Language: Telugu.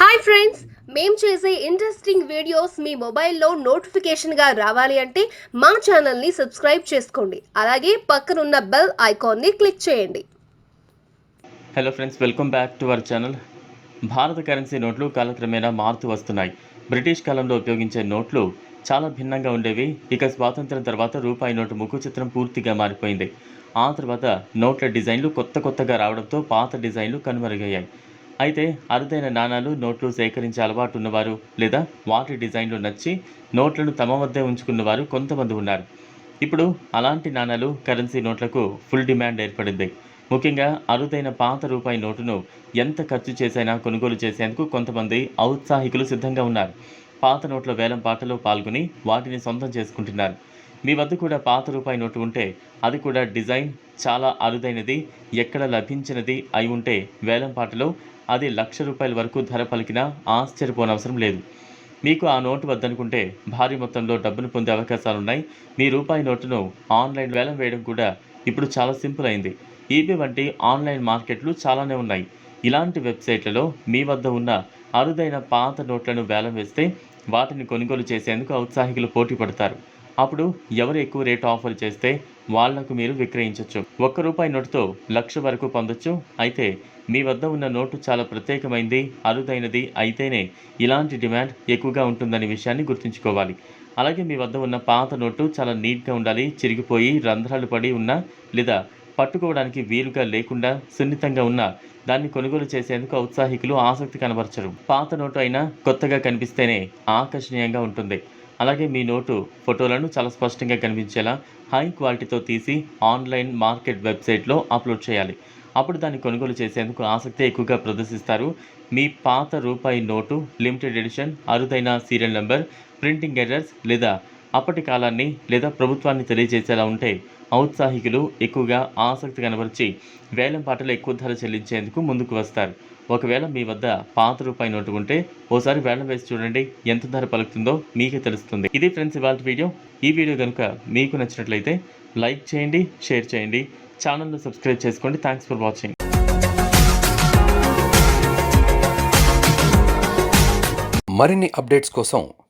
హాయ్ ఫ్రెండ్స్ మేము చేసే ఇంట్రెస్టింగ్ వీడియోస్ మీ మొబైల్లో నోటిఫికేషన్గా రావాలి అంటే మా ఛానల్ని సబ్స్క్రైబ్ చేసుకోండి. అలాగే పక్కనున్న బెల్ ఐకాన్ని క్లిక్ చేయండి. Hello friends welcome back to our channel భారత కరెన్సీ నోట్లు కాలక్రమేణా మారుతూ వస్తున్నాయి. బ్రిటిష్ కాలంలో ఉపయోగించే నోట్లు చాలా భిన్నంగా ఉండేవి. ఇక స్వాతంత్రం తర్వాత రూపాయి నోటు ముఖ చిత్రం పూర్తిగా మారిపోయింది. ఆ తర్వాత నోట్ల డిజైన్లు కొత్త కొత్తగా రావడంతో పాత డిజైన్లు కనుమరుగయ్యాయి. అయితే అరుదైన నాణాలు నోట్లు సేకరించే అలవాటు ఉన్నవారు లేదా వాటి డిజైన్లు నచ్చి నోట్లను తమ వద్దే ఉంచుకున్నవారు కొంతమంది ఉన్నారు. ఇప్పుడు అలాంటి నాణాలు కరెన్సీ నోట్లకు ఫుల్ డిమాండ్ ఏర్పడింది. ముఖ్యంగా అరుదైన పాత రూపాయి నోటును ఎంత ఖర్చు చేసైనా కొనుగోలు చేసేందుకు కొంతమంది ఔత్సాహికులు సిద్ధంగా ఉన్నారు. పాత నోట్ల వేలం పాటలో పాల్గొని వాటిని సొంతం చేసుకుంటున్నారు. మీ వద్ద కూడా పాత రూపాయి నోటు ఉంటే అది కూడా డిజైన్ చాలా అరుదైనది ఎక్కడ లభించినది అయి ఉంటే వేలంపాటలో అది లక్ష రూపాయల వరకు ధర పలికినా ఆశ్చర్యపోనవసరం లేదు. మీకు ఆ నోటు వద్దనుకుంటే భారీ మొత్తంలో డబ్బును పొందే అవకాశాలున్నాయి. మీ రూపాయి నోటును ఆన్లైన్ వేలం వేయడం కూడా ఇప్పుడు చాలా సింపుల్ అయింది. ఈబే వంటి ఆన్లైన్ మార్కెట్లు చాలానే ఉన్నాయి. ఇలాంటి వెబ్సైట్లలో మీ వద్ద ఉన్న అరుదైన పాత నోట్లను వేలం వేస్తే వాటిని కొనుగోలు చేసేందుకు ఔత్సాహికులు పోటీ పడతారు. అప్పుడు ఎవరు ఎక్కువ రేటు ఆఫర్ చేస్తే వాళ్ళకు మీరు విక్రయించవచ్చు ఒక్క రూపాయి నోటుతో లక్ష వరకు పొందొచ్చు. అయితే మీ వద్ద ఉన్న నోటు చాలా ప్రత్యేకమైంది అరుదైనది అయితేనే ఇలాంటి డిమాండ్ ఎక్కువగా ఉంటుందనే విషయాన్ని గుర్తుంచుకోవాలి. అలాగే మీ వద్ద ఉన్న పాత నోటు చాలా నీట్గా ఉండాలి చిరిగిపోయి రంధ్రాలు పడి ఉన్న లేదా పట్టుకోవడానికి వీలుగా లేకుండా సున్నితంగా ఉన్న దాన్ని కొనుగోలు చేసేందుకు ఔత్సాహికులు ఆసక్తి కనబరచరు. పాత నోటు అయినా కొత్తగా కనిపిస్తేనే ఆకర్షణీయంగా ఉంటుంది. అలాగే మీ నోటు ఫోటోలను చాలా స్పష్టంగా కనిపించేలా హై క్వాలిటీతో తీసి ఆన్లైన్ మార్కెట్ వెబ్సైట్లో అప్లోడ్ చేయాలి. అప్పుడు దాన్ని కొనుగోలు చేసేందుకు ఆసక్తి ఎక్కువగా ప్రదర్శిస్తారు. మీ పాత రూపాయి నోటు లిమిటెడ్ ఎడిషన్ అరుదైన సీరియల్ నెంబర్ ప్రింటింగ్ ఎర్రర్స్ లేదా అప్పటి కాలాన్ని లేదా ప్రభుత్వాన్ని తెలియజేసేలా ఉంటే ఔత్సాహికులు ఎక్కువగా ఆసక్తి కనబరిచి వేలం పాటలు ఎక్కువ ధర చెల్లించేందుకు ముందుకు వస్తారు. ఒకవేళ మీ వద్ద పాత రూపాయి నోటు ఉంటే ఓసారి వేలం వేసి చూడండి. ఎంత ధర పలుకుతుందో మీకే తెలుస్తుంది. ఇది ఫ్రెండ్స్ ఇవాళ వీడియో. ఈ వీడియో కనుక మీకు నచ్చినట్లయితే లైక్ చేయండి షేర్ చేయండి. ఛానల్ను సబ్స్క్రైబ్ చేసుకోండి. Thanks for watching. మరిన్ని అప్డేట్స్ కోసం